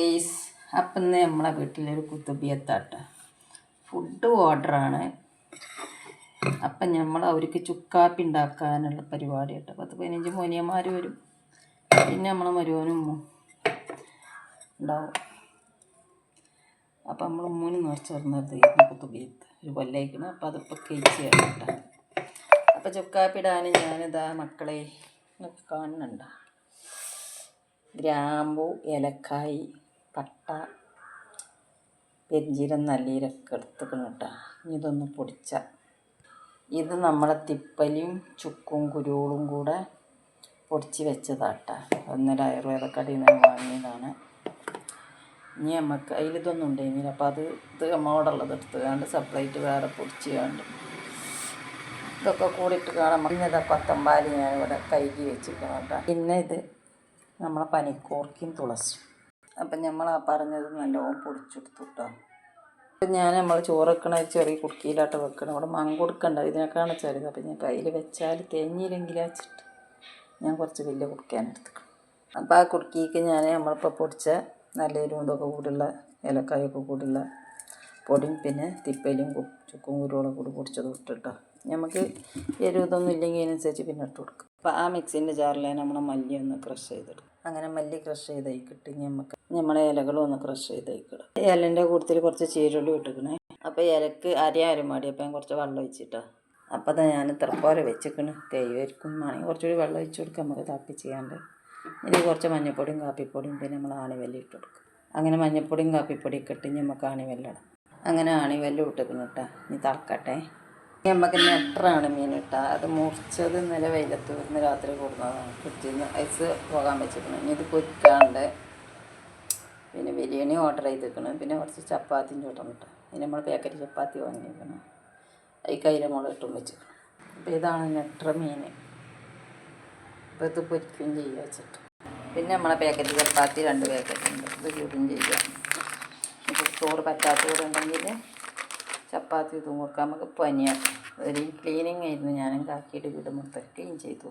Please അപ്പം ഇന്ന് നമ്മളെ വീട്ടിലൊരു കുത്തുബിയത്താട്ട ഫുഡ് ഓർഡറാണ് അപ്പം നമ്മൾ അവർക്ക് ചുക്കാപ്പി ഉണ്ടാക്കാനുള്ള പരിപാടി കേട്ടോ. പത്ത് പതിനഞ്ച് മോനിയന്മാർ വരും. പിന്നെ നമ്മളെ മരുവനും ഉണ്ടാവും. അപ്പം നമ്മൾ മൂന്ന് നേർച്ച പറഞ്ഞത് കുത്തുബിയത്ത് ഒരു കൊല്ലയിക്കണം. അപ്പം അതിപ്പോൾ കഴിച്ച് കേട്ടോ. അപ്പം ചുക്കാപ്പി ഇടാൻ ഞാനിതാ മക്കളെ കാണുന്നുണ്ടോ? ഗ്രാമ്പു ഏലക്കായ് പട്ട പെരിഞ്ചീരം നല്ലീരൊക്കെ എടുത്തുക്കണം കേട്ടോ. ഇതൊന്ന് പൊടിച്ച. ഇത് നമ്മളെ തിപ്പലിയും ചുക്കും കുരുവളും കൂടെ പൊടിച്ച് വെച്ചതാട്ട ഒന്നര ആയുർവേദ കടയിൽ നിന്ന് വാങ്ങിയതാണ്. ഇനി നമുക്ക് അതിലിതൊന്നും ഉണ്ടായിരുന്നില്ല. അപ്പോൾ അത് ഇത് നമ്മോടുള്ളത് എടുത്ത് കണ്ട് സെപ്പറേറ്റ് വേറെ പൊടിച്ച് കണ്ട് ഇതൊക്കെ കൂടിയിട്ട് കാണാം. ഇന്നത് കൊത്തമ്പാലി ഞാൻ ഇവിടെ കൈകി വെച്ചിരിക്കണം പിന്നെ ഇത് നമ്മളെ പനിക്കൂർക്കും തുളസിയും. അപ്പം നമ്മൾ ആ പറഞ്ഞത് നല്ലോണം പൊടിച്ചെടുത്തു കേട്ടോ അപ്പം ഞാൻ നമ്മൾ ചോറൊക്കെ ചെറിയ കുടുക്കിയിലാട്ട് വെക്കണം അവിടെ മങ്ങ കൊടുക്കണ്ട ഇതിനൊക്കെയാണ് ചെറുത്. അപ്പം ഞാൻ കയ്യിൽ വെച്ചാൽ തേഞ്ഞില്ലെങ്കിൽ വെച്ചിട്ട് ഞാൻ കുറച്ച് വലിയ കുടുക്കാൻ എടുത്തിക്കണം അപ്പോൾ ആ കുടുക്കിക്ക് ഞാൻ നമ്മളിപ്പോൾ പൊടിച്ച നല്ല എരിവും കൂടിയുള്ള കൂടുള്ള ഏലക്കായൊക്കെ കൂടുള്ള പൊടിയും പിന്നെ തിപ്പലിയും ചുക്കും കുരുവോളം കൂടി പൊടിച്ചത് ഇട്ടിട്ടോ. നമുക്ക് എരിവ് ഇതൊന്നും ഇല്ലെങ്കിൽ അതിനനുസരിച്ച് പിന്നെ ഇട്ട് കൊടുക്കും. അപ്പോൾ ആ മിക്സിന്റെ ജാറിൽ നമ്മൾ മല്ലി ഒന്ന് ക്രഷ് ചെയ്തിടും അങ്ങനെ മല്ലി ക്രഷ് ചെയ്തായി കിട്ടി നമുക്ക് നമ്മളെ ഇലകളും ഒന്ന് ക്രഷ് ചെയ്തായി കിടും ഇലന്റെ കൂട്ടത്തിൽ കുറച്ച് ചീരുള്ളി ഇട്ടിക്കണേ. അപ്പോൾ ഇലക്ക് അരി അരമാടി അപ്പം ഞാൻ കുറച്ച് വെള്ളം ഒഴിച്ചിട്ടോ. അപ്പോൾ അതാ ഞാൻ തിറപ്പോല പോലെ വെച്ചിക്കണ്. തേയ്യായിരിക്കും വേണമെങ്കിൽ കുറച്ചുകൂടി വെള്ളം ഒഴിച്ച് കൊടുക്കാം. നമുക്ക് തപ്പി ചെയ്യാണ്ട് ഇനി കുറച്ച് മഞ്ഞപ്പൊടിയും കാപ്പിപ്പൊടിയും പിന്നെ നമ്മൾ ആണിവല്ലി ഇട്ട് കൊടുക്കും. അങ്ങനെ മഞ്ഞൾപ്പൊടിയും കാപ്പിപ്പൊടിയും ഇട്ട് നമുക്ക് ആണിവെല്ലിടാം അങ്ങനെ ആണിവെല്ലം ഇട്ടിക്കണം കേട്ടോ ഇനി തളക്കട്ടെ. നമുക്ക് നെട്ടറാണ് മീൻ ഇട്ട അത് മുറിച്ചത് ഇന്നലെ വെയിലത്ത് ഇന്ന് രാത്രി കൊടുക്കുന്നതാണ് കുറ്റിന്ന് ഐസ് പോകാൻ വെച്ചിരിക്കണം. ഇനി ഇത് പൊരിക്കാണ്ട് പിന്നെ ബിരിയാണി ഓർഡർ ചെയ്തിരിക്കണം പിന്നെ കുറച്ച് ചപ്പാത്തിയും ചൂട്ടണം കേട്ടോ ഇനി നമ്മൾ പാക്കറ്റ് ചപ്പാത്തി വാങ്ങിയിരിക്കണം ഈ കയ്യിലെ മുളക് ഇട്ടും വെച്ചിരിക്കണം. അപ്പോൾ ഇതാണ് നെട്ടറ മീൻ. അപ്പോൾ ഇത് പൊരിക്കുകയും ചെയ്യുക വെച്ചിട്ട്. പിന്നെ നമ്മളെ പാക്കറ്റ് ചപ്പാത്തി രണ്ട് പാക്കറ്റ് ഉണ്ട്. ഇത് ചൂടും ചെയ്യുക ചോറ് പറ്റാത്ത കൂടെ ഉണ്ടെങ്കിൽ ചപ്പാത്തി ഇതും കൊടുക്കാം നമുക്ക് പനിയാണ് ഒരു ക്ലീനിങ് ആയിരുന്നു. ഞാനും കാക്കിയിട്ട് വീട് മൊത്തം ക്ലീൻ ചെയ്തു.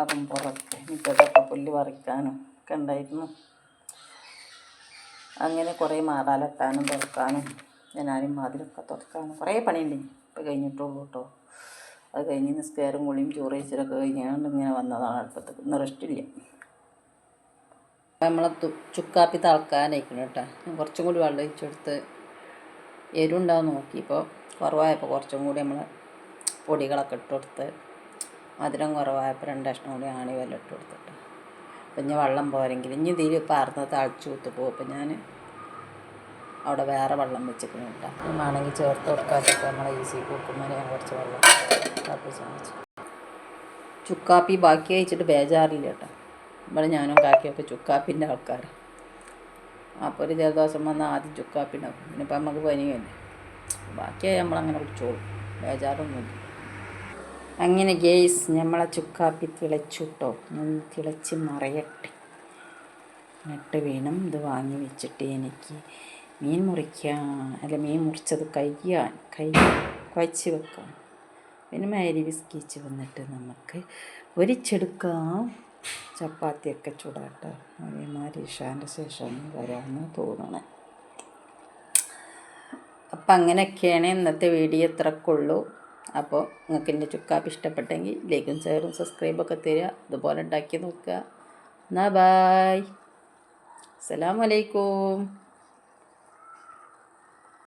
അപ്പം പുറത്ത് മിറ്റത്തൊക്കെ പുല്ല് പറിക്കാനും ഒക്കെ ഉണ്ടായിരുന്നു. അങ്ങനെ കുറേ മാറാലെത്താനും തുറക്കാനും ഞാനാരും മാതിലൊക്കെ തുറക്കാനും കുറേ പണിയുണ്ട്. ഇപ്പോൾ കഴിഞ്ഞിട്ടുള്ളൂ കേട്ടോ. അത് കഴിഞ്ഞ് നിസ്കാരം കുളിയും ചോറ് കഴിഞ്ഞാണ് ഇങ്ങനെ വന്നതാണ് അടുപ്പത്തേക്ക് ഇന്ന് റെസ്റ്റില്ല നമ്മളെ ചുക്കാപ്പി തളക്കാനായിരിക്കണം കേട്ടോ. കുറച്ചും കൂടി വെള്ളം ഒഴിച്ചെടുത്ത് എരുണ്ടാവും നോക്കിയപ്പോൾ കുറവായപ്പോൾ കുറച്ചും കൂടി നമ്മൾ പൊടികളൊക്കെ ഇട്ട് കൊടുത്ത് മധുരം കുറവായപ്പോൾ രണ്ട് കഷ്ണം കൂടി ആണി വെല്ലം ഇട്ട് കൊടുത്തിട്ട്. അപ്പം ഇനി വെള്ളം പോരെങ്കിൽ ഇനി ഇതിൽ പാർന്ന് തളിച്ച് പോകും അപ്പം ഞാൻ അവിടെ വേറെ വെള്ളം വെച്ചിട്ട് കിട്ടാം. വേണമെങ്കിൽ ചേർത്ത് കൊടുക്കാത്തൊക്കെ നമ്മളെ ഈസി കുക്കുമ്പോൾ ഞാൻ കുറച്ച് വെള്ളം തിളപ്പിച്ച് വെച്ചു ചുക്കാപ്പി ബാക്കി അയച്ചിട്ട് ബേജാറില്ല കേട്ടോ. ഇവിടെ ഞാനും കാക്കിയൊക്കെ ചുക്കാപ്പിന്റെ ആൾക്കാർ അപ്പോൾ ഒരു ജലദോഷം വന്നാൽ ആദ്യം ചുക്കാ ഉണ്ടാക്കും. പിന്നെ ഇപ്പം നമുക്ക് പനിയല്ലേ ബാക്കിയായി നമ്മളങ്ങനെ കുടിച്ചോളും. ബേജാറൊന്നുമില്ല അങ്ങനെ ഗേസ് നമ്മളെ ചുക്കാപ്പി തിളച്ചുട്ടോ ഒന്ന് തിളച്ച് മറയട്ടെ. എന്നിട്ട് വേണം ഇത് വാങ്ങി വെച്ചിട്ട് എനിക്ക് മീൻ മുറിക്കാൻ അല്ല മീൻ മുറിച്ചത് കഴിയാൻ കൈ കുഴച്ച് വെക്കാൻ. പിന്നെ മേരി വിസ്കിച്ച് വന്നിട്ട് നമുക്ക് ഒരിച്ചെടുക്കാം ചപ്പാത്തിയൊക്കെ ചൂടാട്ടോ അതേമാതിരി ഇഷാന്റെ ശേഷം വരാമെന്ന് തോന്നണേ. അപ്പം അങ്ങനെയൊക്കെയാണ് ഇന്നത്തെ വീഡിയോ ഇത്രക്കുള്ളൂ. അപ്പോൾ നിങ്ങൾക്ക് എന്റെ ചുക്കാപ്പ് ഇഷ്ടപ്പെട്ടെങ്കിൽ ലൈക്കും ഷെയറും സബ്സ്ക്രൈബൊക്കെ തരിക. അതുപോലെ ഉണ്ടാക്കി നോക്കുക. എന്നാ ബായ്. അസ്സലാമലൈക്കും